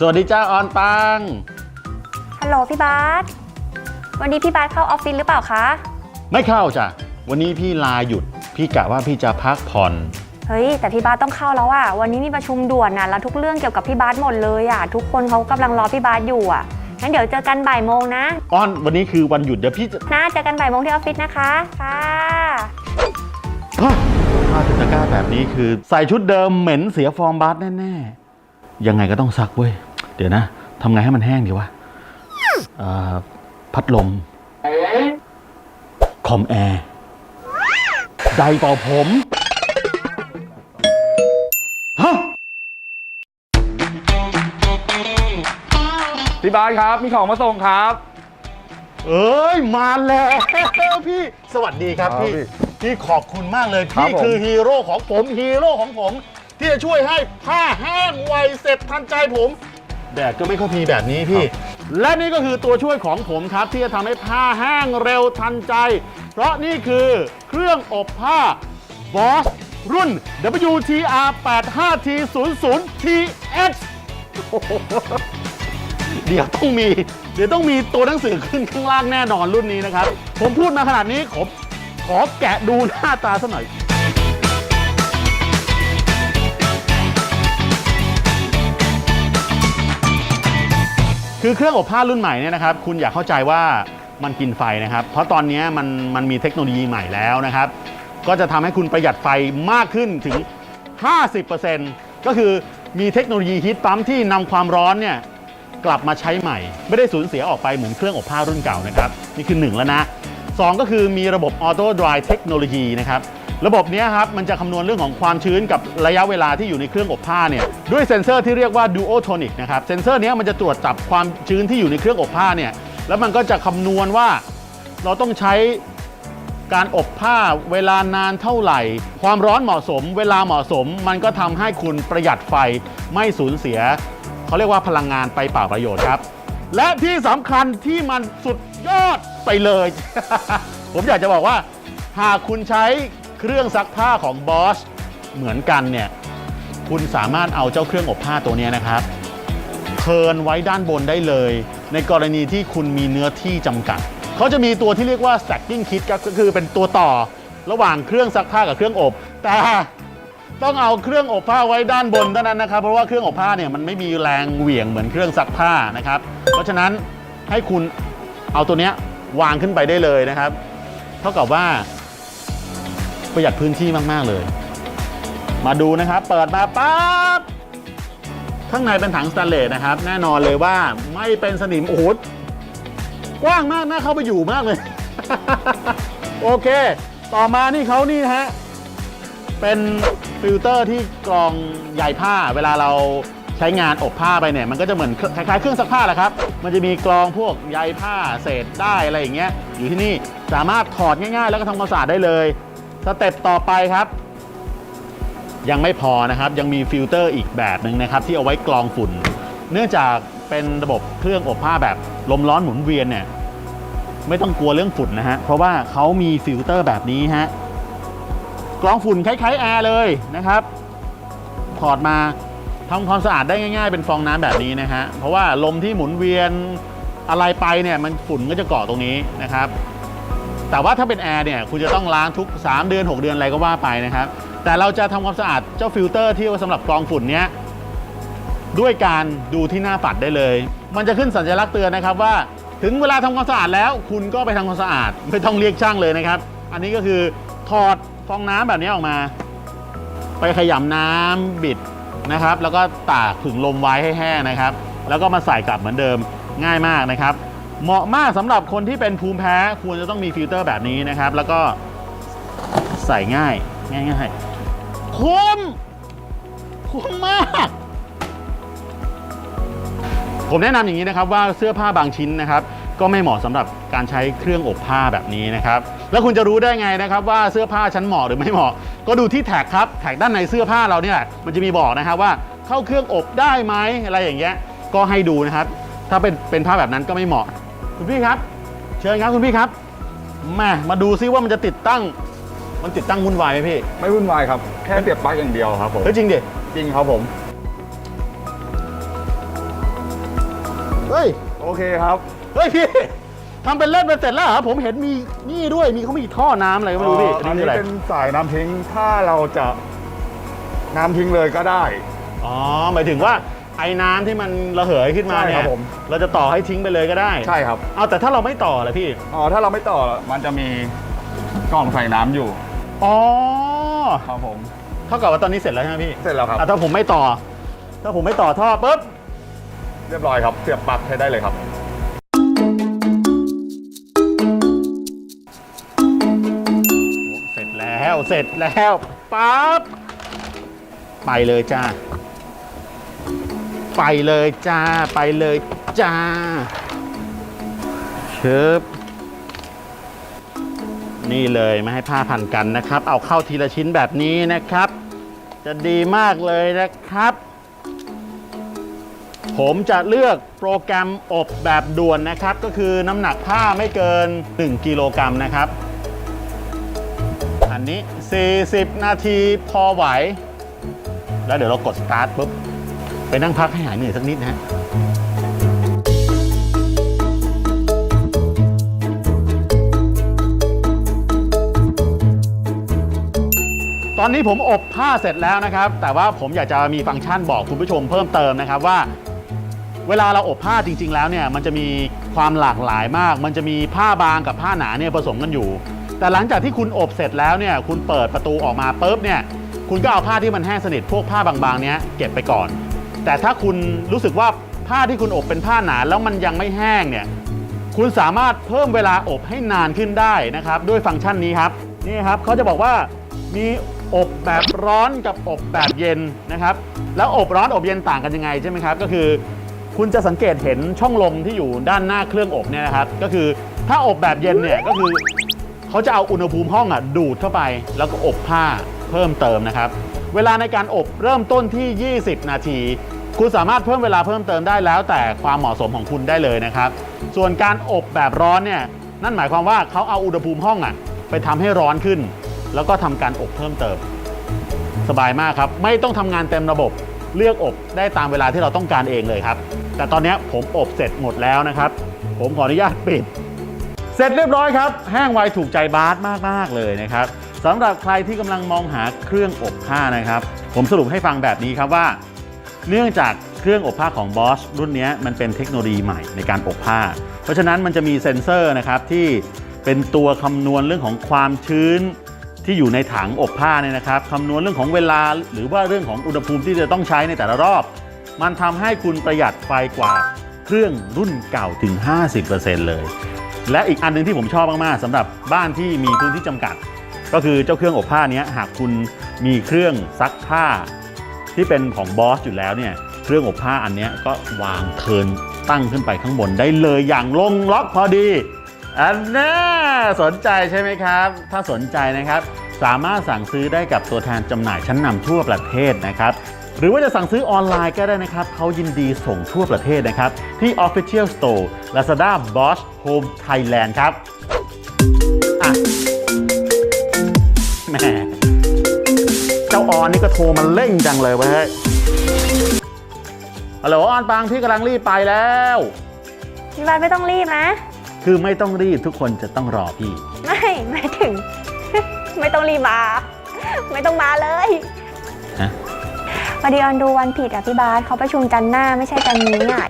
สวัสดีจ้าออนปัง ฮัลโหลพี่บาสวันนี้พี่บาสเข้าออฟฟิศหรือเปล่าคะ ไม่เข้าจ้ะ วันนี้พี่ลาหยุด พี่กะว่าพี่จะพักผ่อน เฮ้ย แต่พี่บาสต้องเข้าแล้วอะวันนี้มีประชุมด่วนนะแล้วทุกเรื่องเกี่ยวกับพี่บาสหมดเลยอะทุกคนเขากำลังรอพี่บาสอยู่อะงั้นเดี๋ยวเจอกันบ่ายโมงนะ ออนวันนี้คือวันหยุดเดี๋ยวพี่จะนะเจอกันบ่ายโมงที่ออฟฟิศนะคะ ค่ะ ฮะผ้าถุงตะกร้าแบบนี้คือ ใส่ชุดเดิมเหม็นเสียฟอร์มบาสแน่ ๆ ยังไงก็ต้องซักเว้ย เดี๋ยวนะทำไงให้มันแห้งดีวะเอ่อพัดลม คอมแอร์ไดร์เป่าผม ฮะ พี่บาสครับ มีของมาส่งครับ เอ้ย มาแล้วพี่ สวัสดีครับครับพี่พี่ พี่ขอบคุณมากเลยครับพี่ผมคือฮีโร่ของผมฮีโร่ของผม ที่จะช่วยให้ผ้าแห้งไวเสร็จทันใจผม แดดก็ไม่ค่อยมีแบบนี้พี่ และนี่ก็คือตัวช่วยของผมครับ ที่จะทำให้ผ้าแห้งเร็วทันใจ เพราะนี่คือเครื่องอบผ้า Boss รุ่น WTR 85T 00 TX เดี๋ยวต้องมี เดี๋ยวต้องมีตัวหนังสือขึ้นข้างล่างแน่นอนรุ่นนี้นะครับ ผมพูดมาขนาดนี้ผมขอแกะดูหน้าตาสักหน่อย คือเครื่องอบผ้ารุ่นใหม่เนี่ยนะครับคุณอยากเข้าใจว่ามันกินไฟนะครับ เพราะตอนนี้มันมันมีเทคโนโลยีใหม่แล้วนะครับ ก็จะทำให้คุณประหยัดไฟมากขึ้นถึง 50%ก็คือมีเทคโนโลยีฮีทปั๊มที่นำความร้อนเนี่ยกลับมาใช้ใหม่ ไม่ได้สูญเสียออกไปเหมือนเครื่องอบผ้ารุ่นเก่านะครับ นี่คือ 1 แล้วนะ 2 ก็คือมีระบบออโต้ดรายเทคโนโลยีนะครับ ระบบนี้ครับมันจะคำนวณเรื่องของความชื้นกับระยะเวลาที่อยู่ในเครื่องอบผ้าเนี่ยด้วยเซ็นเซอร์ที่เรียกว่า Duotonic นะครับเซ็นเซอร์นี้มันจะตรวจจับความชื้นที่อยู่ในเครื่องอบผ้าเนี่ยแล้วมันก็จะคำนวณว่าเราต้องใช้การอบผ้าเวลานานเท่าไหร่ ความร้อนเหมาะสม เวลาเหมาะสม มันก็ทำให้คุณประหยัดไฟไม่สูญเสีย เขาเรียกว่าพลังงานไปเปล่าประโยชน์ครับ และที่สำคัญที่มันสุดยอดไปเลย ผมอยากจะบอกว่า หากคุณใช้ เครื่องซักผ้าของบอสเหมือนกันเนี่ยคุณสามารถเอาเจ้าเครื่องอบผ้าตัวนี้นะครับเทิร์นไว้ด้านบนได้เลย ในกรณีที่คุณมีเนื้อที่จำกัด เขาจะมีตัวที่เรียกว่า stacking kit ครับก็คือเป็นตัวต่อระหว่างเครื่องซักผ้ากับเครื่องอบ แต่ต้องเอาเครื่องอบผ้าไว้ด้านบนเท่านั้นนะครับ เพราะว่าเครื่องอบผ้าเนี่ยมันไม่มีแรงเหวี่ยงเหมือนเครื่องซักผ้านะครับ เพราะฉะนั้นให้คุณเอาตัวเนี้ยวางขึ้นไปได้เลยนะครับ เท่ากับว่า ประหยัดพื้นที่มาก ๆ เลย มาดูนะครับ เปิดมาปั๊บข้างในเป็นถังสแตนเลสนะครับ แน่นอนเลยว่าไม่เป็นสนิมโอ้โหกว้างมากน่าเข้าไปอยู่มากเลย โอเค ต่อมานี่เขานี่ฮะ เป็นฟิลเตอร์ที่กรองใยผ้า เวลาเราใช้งานอบผ้าไปเนี่ย มันก็จะเหมือนคล้ายๆเครื่องซักผ้าแหละครับ มันจะมีกรองพวกใยผ้าเศษได้อะไรอย่างเงี้ย อยู่ที่นี่สามารถถอดง่ายๆ แล้วก็ทำความสะอาดได้เลย สเต็ปต่อไปครับ ยังไม่พอนะครับ ยังมีฟิลเตอร์อีกแบบหนึ่งนะครับ ที่เอาไว้กรองฝุ่น เนื่องจากเป็นระบบเครื่องอบผ้าแบบลมร้อนหมุนเวียนเนี่ยไม่ต้องกลัวเรื่องฝุ่นนะฮะ เพราะว่าเขามีฟิลเตอร์แบบนี้ฮะกรองฝุ่นคล้ายๆแอร์เลยนะครับ ถอดมาทำความสะอาดได้ง่ายๆ เป็นฟองน้ำแบบนี้นะฮะ เพราะว่าลมที่หมุนเวียนอะไรไปเนี่ยมันฝุ่นก็จะเกาะตรงนี้นะครับ แต่ว่าถ้าเป็นแอร์เนี่ยคุณจะต้องล้างทุก 3 เดือน 6 เดือนอะไรก็ว่าไปนะครับ แต่เราจะทำความสะอาดเจ้าฟิลเตอร์ที่สำหรับกรองฝุ่นเนี้ยด้วยการดูที่หน้าปัดได้เลย มันจะขึ้นสัญลักษณ์เตือนนะครับว่า ถึงเวลาทำความสะอาดแล้ว คุณก็ไปทำความสะอาดไม่ต้องเรียกช่างเลยนะครับ อันนี้ก็คือถอดฟองน้ำแบบนี้ออกมา ไปขยำน้ำบิดนะครับ แล้วก็ตากผึ่งลมไว้ให้แห้งนะครับ แล้วก็มาใส่กลับเหมือนเดิมง่ายมากนะครับ เหมาะมากสำหรับคนที่เป็นภูมิแพ้ควรจะต้องมีฟิลเตอร์แบบนี้นะครับ แล้วก็ใส่ง่ายง่ายๆคุ้มคุ้มมาก ผมแนะนำอย่างนี้นะครับว่าเสื้อผ้าบางชิ้นนะครับ ก็ไม่เหมาะสำหรับการใช้เครื่องอบผ้าแบบนี้นะครับ แล้วคุณจะรู้ได้ไงนะครับ ว่าเสื้อผ้าชั้นเหมาะหรือไม่เหมาะ ก็ดูที่แท็กครับแท็กด้านในเสื้อผ้าเราเนี่ย มันจะมีบอกนะครับว่าเข้าเครื่องอบได้ไหมอะไรอย่างเงี้ยก็ให้ดูนะครับ ถ้าเป็นเป็นผ้าแบบนั้นก็ไม่เหมาะ คุณพี่ครับ เชิญครับคุณพี่ครับแม่มาดูซิว่ามันจะติดตั้ง มันติดตั้งวุ่นวายไหมพี่ไม่วุ่นวายครับแค่เสียบปลั๊กอย่างเดียวครับผมเฮ้ยจริงดิจริงครับผมเฮ้ยโอเคครับเฮ้ยพี่ทำเป็นเล่นไปเสร็จแล้วเหรอผมเห็นมีนี่ด้วยมีเขามีท่อน้ำอะไรก็ไม่รู้พี่อันนี่นี้คืออะไรเป็นสายน้ำทิ้งถ้าเราจะน้ำทิ้งเลยก็ได้อ๋อหมายถึงว่า ไอ้น้ำที่มันระเหยขึ้นมาใช่เนี่ครัยบผม เราจะต่อให้ทิ้งไปเลยก็ได้ใช่ครับเอาแต่ถ้าเราไม่ต่อล่ะพี่ อ๋อถ้าเราไม่ต่อมันจะมีกล่องใส่น้ำอยู่อ๋อครับผมเท่ากับว่าตอนนี้เสร็จแล้วใช่ไหมพี่เสร็จแล้วครับอะถ้าผมไม่ต่อ ถ้าผมไม่ต่อท่อปุ๊บ เรียบร้อยครับเสียบปลั๊กให้ได้เลยครับ เสร็จแล้ว เสร็จแล้ว ปั๊บ ไปเลยจ้า ไปเลยจ้าไปเลยจ้าเชิบนี่เลยไม่ให้ผ้าพันกันนะครับ เอาเข้าทีละชิ้นแบบนี้นะครับ จะดีมากเลยนะครับ ผมจะเลือกโปรแกรมอบแบบด่วนนะครับ ก็คือน้ำหนักผ้าไม่เกิน 1กิโลกรัมนะครับ อันนี้ 40 นาทีพอไหว แล้วเดี๋ยวเรากดสตาร์ทปุ๊บ ไปนั่งพักให้หายเหนื่อยสักนิดนะฮะตอนนี้ผมอบผ้าเสร็จแล้วนะครับ แต่ว่าผมอยากจะมีฟังก์ชันบอกคุณผู้ชมเพิ่มเติมนะครับว่า เวลาเราอบผ้าจริง ๆ แล้วเนี่ยมันจะมีความหลากหลายมาก มันจะมีผ้าบางกับผ้าหนาเนี่ยผสมกันอยู่ แต่หลังจากที่คุณอบเสร็จแล้วเนี่ยคุณเปิดประตูออกมาปุ๊บเนี่ยคุณก็เอาผ้าที่มันแห้งสนิทพวกผ้าบางๆเนี้ยเก็บไปก่อน แต่ถ้าคุณรู้สึกว่าผ้าที่คุณอบเป็นผ้าหนาแล้วมันยังไม่แห้งเนี่ยคุณสามารถเพิ่มเวลาอบให้นานขึ้นได้นะครับ ด้วยฟังก์ชันนี้ครับนี่ครับเขาจะบอกว่ามีอบแบบร้อนกับอบแบบเย็นนะครับ แล้วอบร้อนอบเย็นต่างกันยังไงใช่ไหมครับ ก็คือ คุณจะสังเกตเห็นช่องลมที่อยู่ด้านหน้าเครื่องอบเนี่ยนะครับ ก็คือถ้าอบแบบเย็นเนี่ยก็คือเขาจะเอาอุณหภูมิห้องอะดูดเข้าไป แล้วก็อบผ้าเพิ่มเติมนะครับ เวลาในการอบเริ่มต้นที่ 20 นาที คุณสามารถเพิ่มเวลาเพิ่มเติมได้แล้วแต่ความเหมาะสมของคุณได้เลยนะครับ ส่วนการอบแบบร้อนเนี่ยนั่นหมายความว่าเขาเอาอุณหภูมิห้องอะไปทำให้ร้อนขึ้น แล้วก็ทำการอบเพิ่มเติม สบายมากครับ ไม่ต้องทำงานเต็มระบบเลือกอบได้ตามเวลาที่เราต้องการเองเลยครับ แต่ตอนนี้ผมอบเสร็จหมดแล้วนะครับ ผมขออนุญาตปิด เสร็จเรียบร้อยครับแห้งไวถูกใจบาสมาก ๆ เลยนะครับสำหรับใครที่กำลังมองหาเครื่องอบผ้านะครับ ผมสรุปให้ฟังแบบนี้ครับว่า เนื่องจากเครื่องอบผ้าของ Bosch รุ่นนี้มันเป็นเทคโนโลยีใหม่ในการอบผ้า เพราะฉะนั้นมันจะมีเซ็นเซอร์นะครับที่เป็นตัวคำนวณเรื่องของความชื้นที่อยู่ในถังอบผ้าเนี่ยนะครับคำนวณเรื่องของเวลาหรือว่าเรื่องของอุณหภูมิที่จะต้องใช้ในแต่ละรอบ มันทำให้คุณประหยัดไฟกว่าเครื่องรุ่นเก่าถึง 50%เลย และอีกอันหนึงที่ผมชอบมากๆสำหรับบ้านที่มีพื้นที่จำกัด ก็คือเจ้าเครื่องอบผ้าเนี้ยหากคุณมีเครื่องซักผ้า ที่เป็นของบอสอยู่แล้วเนี่ยเครื่องอบผ้าอันนี้ก็วางเทินตั้งขึ้นไปข้างบนได้เลยอย่างลงล็อกพอดีอันน่าสนใจใช่ไหมครับ ถ้าสนใจนะครับ สามารถสั่งซื้อได้กับตัวแทนจำหน่ายชั้นนำทั่วประเทศนะครับ หรือว่าจะสั่งซื้อออนไลน์ก็ได้นะครับ เขายินดีส่งทั่วประเทศนะครับ ที่ Official Store Lazada Bosch Home Thailand ครับอะแหมาออนนี่ก็โทรมาเร่งจังเลยเว้ยฮัลโหลออนปังพี่กำลังรีบไปแล้ว พี่บาสไม่ต้องรีบนะ คือไม่ต้องรีบทุกคนจะต้องรอพี่ ไม่หมายถึง ไม่ต้องรีบมาไม่ต้องมาเลยฮะ พอดีออนดูวันผิดอะพี่บาสเขาประชุมจันทร์หน้าไม่ใช่จันทร์นี้อะ